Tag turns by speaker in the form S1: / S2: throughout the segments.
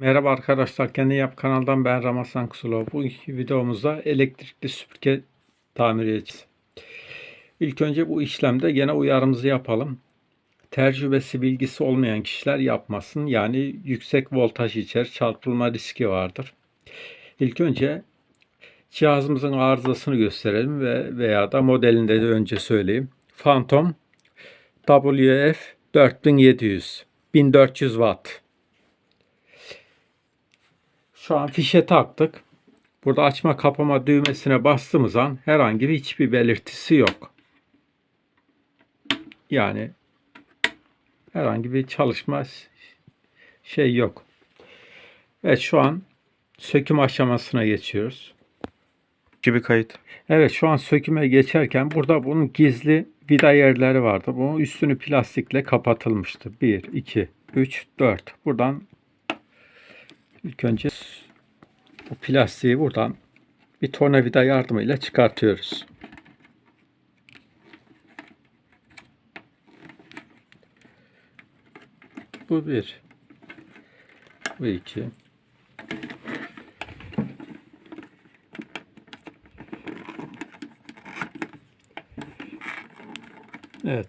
S1: Merhaba arkadaşlar, Kendi Yap kanaldan ben Ramazan Kusulov. Bu videomuzda elektrikli süpürge tamir edeceğiz. İlk önce bu işlemde gene uyarımızı yapalım. Tecrübesi bilgisi olmayan kişiler yapmasın. Yani yüksek voltaj içer, çarpılma riski vardır. İlk önce cihazımızın arızasını gösterelim ve veya da modelinde de önce söyleyeyim. Phantom WF 4700 1400 watt. Şu an fişe taktık. Burada açma kapama düğmesine bastığımız an herhangi bir hiçbir belirtisi yok. Yani herhangi bir çalışma şey yok. Evet şu an söküm aşamasına geçiyoruz.
S2: gibi kayıt.
S1: Evet şu an söküme geçerken burada bunun gizli vida yerleri vardı. Bu üstünü plastikle kapatılmıştı. 1, 2, 3, 4. Buradan ilk önce bu plastiği buradan bir tornavida yardımıyla çıkartıyoruz. Bu bir. Bu iki. Evet.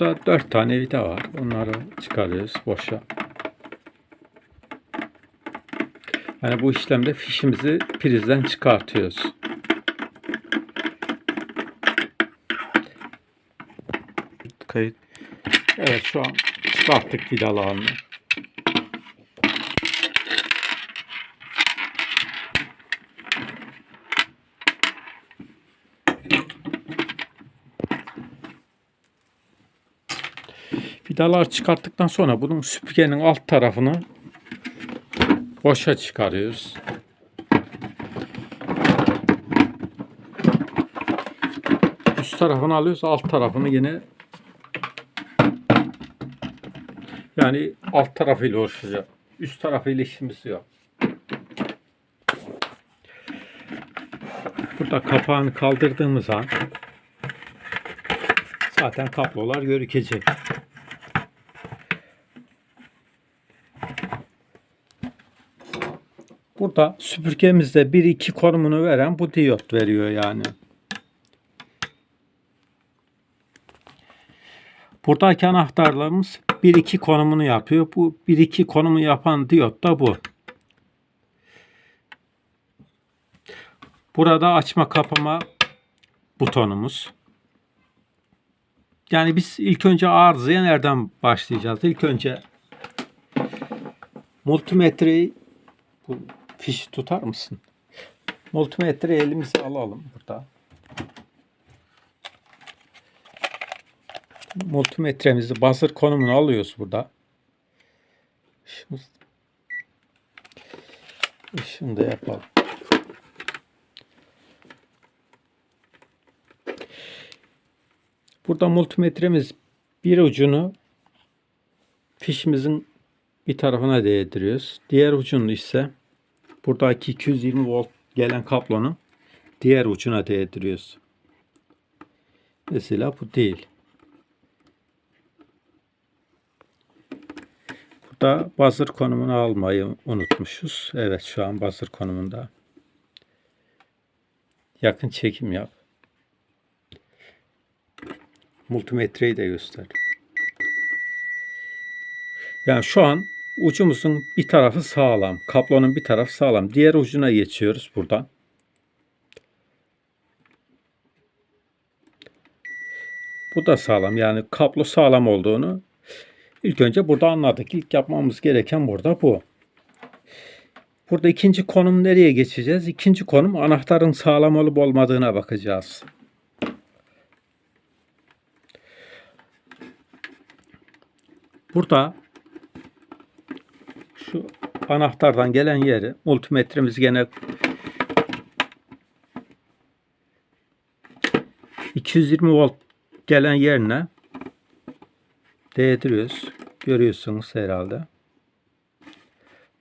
S1: Burada dört tane vida var. Onları çıkarıyoruz boşa. Yani bu işlemde fişimizi prizden çıkartıyoruz.
S2: Kayıt.
S1: Evet şu an çıkarttık vidalarını. Vidalar çıkarttıktan sonra bunun süpürgenin alt tarafını boşa çıkarıyoruz. Üst tarafını alıyoruz, alt tarafını yine yani alt tarafıyla uğraşacak. Üst tarafıyla işimiz yok. Burada kapağını kaldırdığımız an zaten kablolar görükecek. Burada süpürgemizde 1-2 konumunu veren bu diyot veriyor yani. Buradaki anahtarlarımız 1-2 konumunu yapıyor. Bu 1-2 konumu yapan diyot da bu. Burada açma kapama butonumuz. Yani biz ilk önce arızaya nereden başlayacağız? İlk önce multimetreyi fiş tutar mısın? Multimetreyi elimize alalım burada. multimetremizi buzzer konumunu alıyoruz burada. Şunu da yapalım. Burada multimetremiz bir ucunu fişimizin bir tarafına değdiriyoruz. Diğer ucunu ise buradaki 220 volt gelen kablonun diğer ucuna değdiriyoruz. Mesela bu değil. Burada buzzer konumunu almayı unutmuşuz. Evet şu an buzzer konumunda. Yakın çekim yap. Multimetreyi de göster. Yani şu an ucumuzun bir tarafı sağlam. Kablonun bir tarafı sağlam. Diğer ucuna geçiyoruz buradan. Bu da sağlam. Yani kablo sağlam olduğunu İlk önce burada anladık. İlk yapmamız gereken burada bu. Burada ikinci konum nereye geçeceğiz? İkinci konum anahtarın sağlam olup olmadığına bakacağız. Burada anahtardan gelen yeri multimetremiz gene 220 volt gelen yerine değdiriyoruz. Görüyorsunuz herhalde.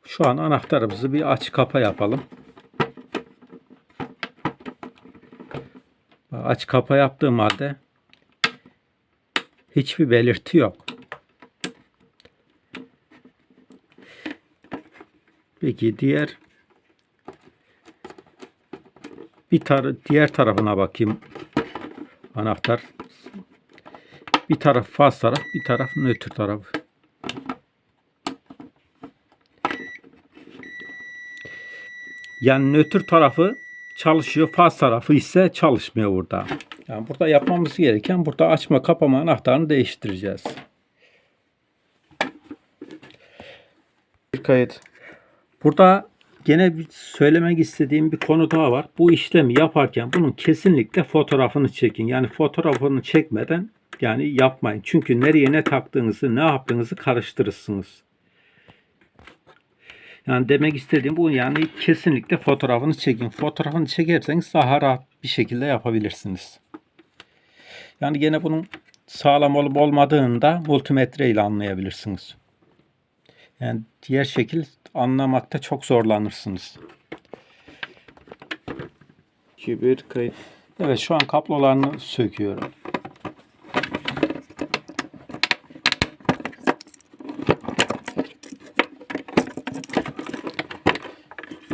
S1: Şu an anahtarımızı bir aç kapa yapalım. Aç kapa yaptığım halde Hiçbir belirti yok. Peki diğer bir tar diğer tarafına bakayım. Anahtar. Bir taraf faz taraf, bir taraf nötr taraf. Yani nötr tarafı çalışıyor, faz tarafı ise çalışmıyor burada. Yani burada yapmamız gereken burada açma kapama anahtarını değiştireceğiz.
S2: Bir kayıt.
S1: Burada gene bir söylemek istediğim bir konu daha var. Bu işlemi yaparken bunun kesinlikle fotoğrafını çekin. Yani fotoğrafını çekmeden yani yapmayın. Çünkü nereye ne taktığınızı, ne yaptığınızı karıştırırsınız. Yani demek istediğim bu yani kesinlikle fotoğrafını çekin. Fotoğrafını çekerseniz daha rahat bir şekilde yapabilirsiniz. Yani gene bunun sağlam olup olmadığını da multimetre ile anlayabilirsiniz. Yani diğer şekil anlamakta çok zorlanırsınız.
S2: 2 1 kayıt.
S1: Evet şu an kablolarını söküyorum.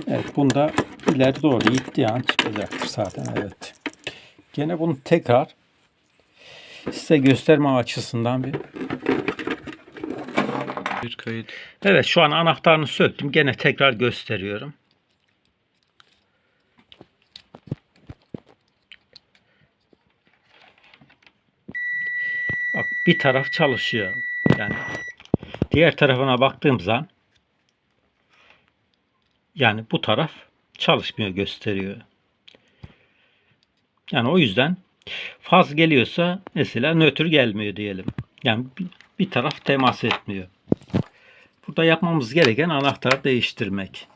S1: Evet bunda ileri doğru gitti yani çıkacaktır zaten evet. Gene bunu tekrar size gösterme açısından bir
S2: Bir kayıt.
S1: Evet şu an anahtarını söktüm. Gene tekrar gösteriyorum. Bak bir taraf çalışıyor. Yani diğer tarafına baktığım zaman yani bu taraf çalışmıyor gösteriyor. Yani o yüzden faz geliyorsa mesela nötr gelmiyor diyelim. Yani bir- taraf temas etmiyor. Burada yapmamız gereken anahtar değiştirmek.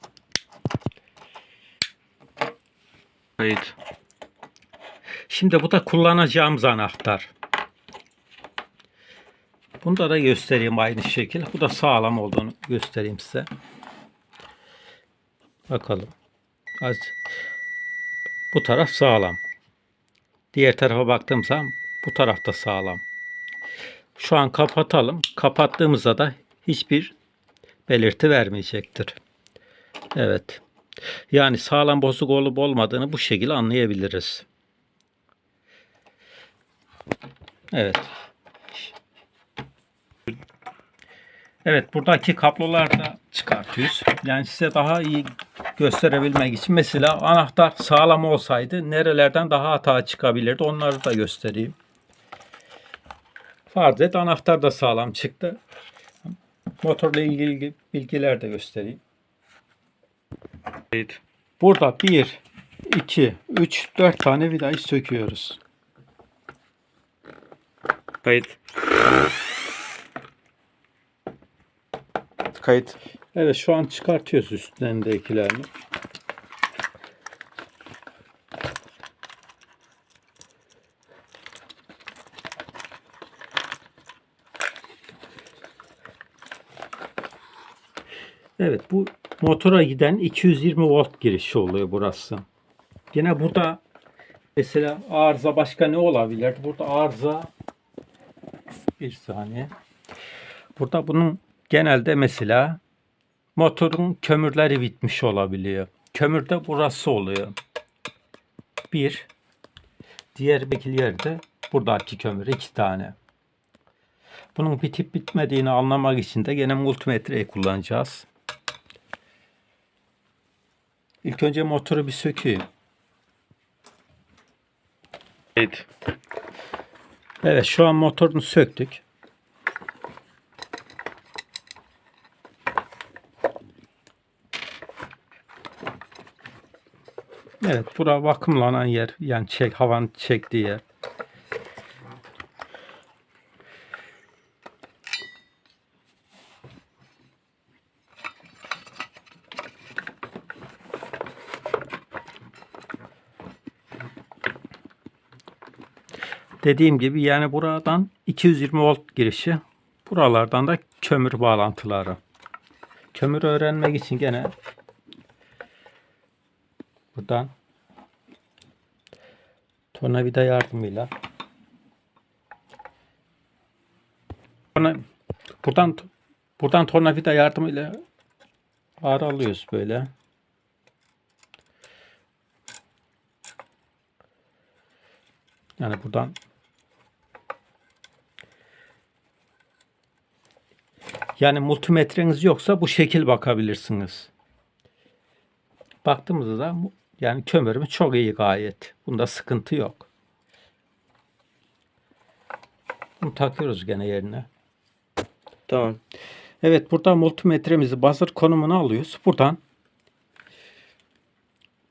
S2: Kayıt.
S1: Şimdi bu da kullanacağımız anahtar. Bunda da göstereyim aynı şekil. Bu da sağlam olduğunu göstereyim size. Bakalım. Az. Bu taraf sağlam. Diğer tarafa baktığım zaman bu taraf da sağlam. Şu an kapatalım. Kapattığımızda da hiçbir belirti vermeyecektir. Evet. Yani sağlam bozuk olup olmadığını bu şekilde anlayabiliriz. Evet. Evet buradaki kabloları da çıkartıyoruz. Yani size daha iyi gösterebilmek için mesela anahtar sağlam olsaydı nerelerden daha hata çıkabilirdi onları da göstereyim. Farz et anahtar da sağlam çıktı. Motorla ilgili bilgiler de göstereyim.
S2: Kayıt.
S1: Burada 1, 2, 3, 4 tane vidayı söküyoruz.
S2: Kayıt. Kayıt.
S1: Evet şu an çıkartıyoruz üstündekilerini. Evet bu motora giden 220 volt girişi oluyor burası. Yine burada mesela arıza başka ne olabilir? Burada arıza bir saniye. Burada bunun genelde mesela motorun kömürleri bitmiş olabiliyor. Kömür de burası oluyor. Bir. Diğer bekil yerde buradaki kömür iki tane. Bunun bitip bitmediğini anlamak için de gene multimetreyi kullanacağız. İlk önce motoru bir sökeyim.
S2: Kayıt.
S1: Evet şu an motorunu söktük. Evet bura vakumlanan yer. Yani çek havanın çektiği yer. Dediğim gibi yani buradan 220 volt girişi. Buralardan da kömür bağlantıları. Kömür öğrenmek için gene buradan tornavida yardımıyla buradan buradan tornavida yardımıyla ağır alıyoruz böyle. Yani buradan yani multimetreniz yoksa bu şekil bakabilirsiniz. Baktığımızda da yani kömürümüz çok iyi gayet. Bunda sıkıntı yok. Bunu takıyoruz gene yerine.
S2: Tamam.
S1: Evet burada multimetremizi buzzer konumuna alıyoruz. Buradan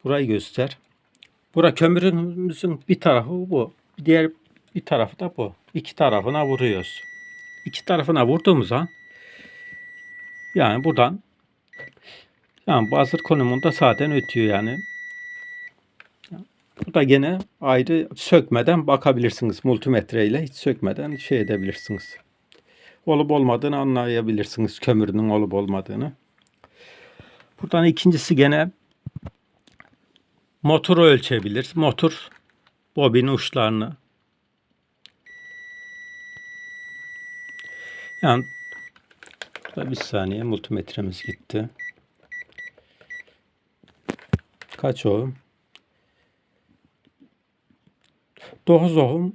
S1: burayı göster. Bura kömürümüzün bir tarafı bu. Diğer bir tarafı da bu. İki tarafına vuruyoruz. İki tarafına vurduğumuz an yani buradan yani buzzer konumunda zaten ötüyor yani. Bu da gene ayrı sökmeden bakabilirsiniz multimetre ile hiç sökmeden şey edebilirsiniz olup olmadığını anlayabilirsiniz kömürünün olup olmadığını. Buradan ikincisi gene motoru ölçebilir. Motor bobin uçlarını. Yani burada bir saniye multimetremiz gitti. Kaç ohm? 9 ohm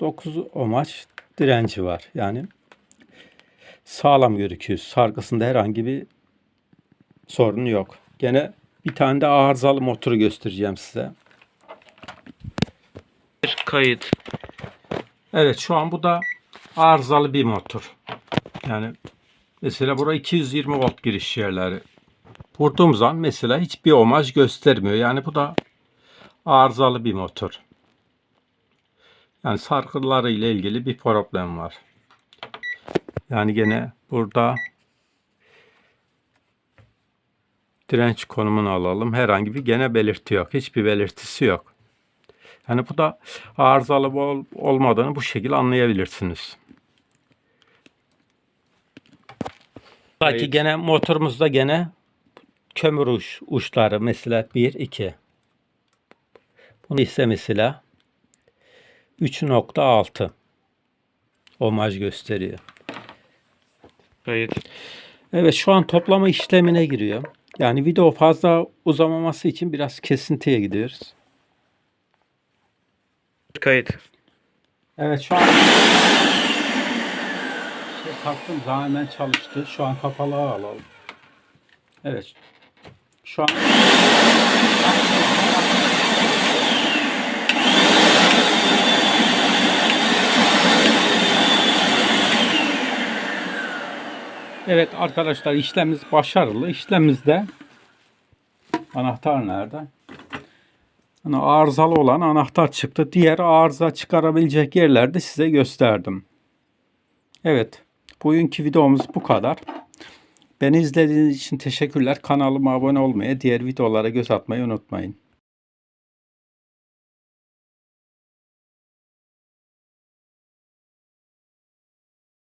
S1: 9 ohmaç direnci var. Yani sağlam gözüküyor. Sargısında herhangi bir sorun yok. Gene bir tane de arızalı motoru göstereceğim size.
S2: Bir kayıt.
S1: Evet şu an bu da arızalı bir motor. Yani mesela bura 220 volt giriş yerleri. Vurduğum zaman mesela hiçbir omaj göstermiyor. Yani bu da arızalı bir motor. Yani sargıları ile ilgili bir problem var. Yani gene burada direnç konumunu alalım. Herhangi bir gene belirti yok. Hiçbir belirtisi yok. Yani bu da arızalı ol- olmadığını bu şekilde anlayabilirsiniz. Belki
S2: Kayıt.
S1: gene motorumuzda gene kömür uç, uçları mesela 1 2. Bunu ise mesela 3.6 omaj gösteriyor.
S2: Kayıt.
S1: Evet şu an toplama işlemine giriyor. Yani video fazla uzamaması için biraz kesintiye gidiyoruz.
S2: Kayıt.
S1: Evet şu an şey taktım daha hemen çalıştı. Şu an kapalı alalım. Evet. Şu an Evet arkadaşlar işlemimiz başarılı. İşlemimizde anahtar nerede? Hani arızalı olan anahtar çıktı. Diğer arıza çıkarabilecek yerlerde size gösterdim. Evet. Bugünkü videomuz bu kadar. Beni izlediğiniz için teşekkürler. Kanalıma abone olmayı, diğer videolara göz atmayı unutmayın.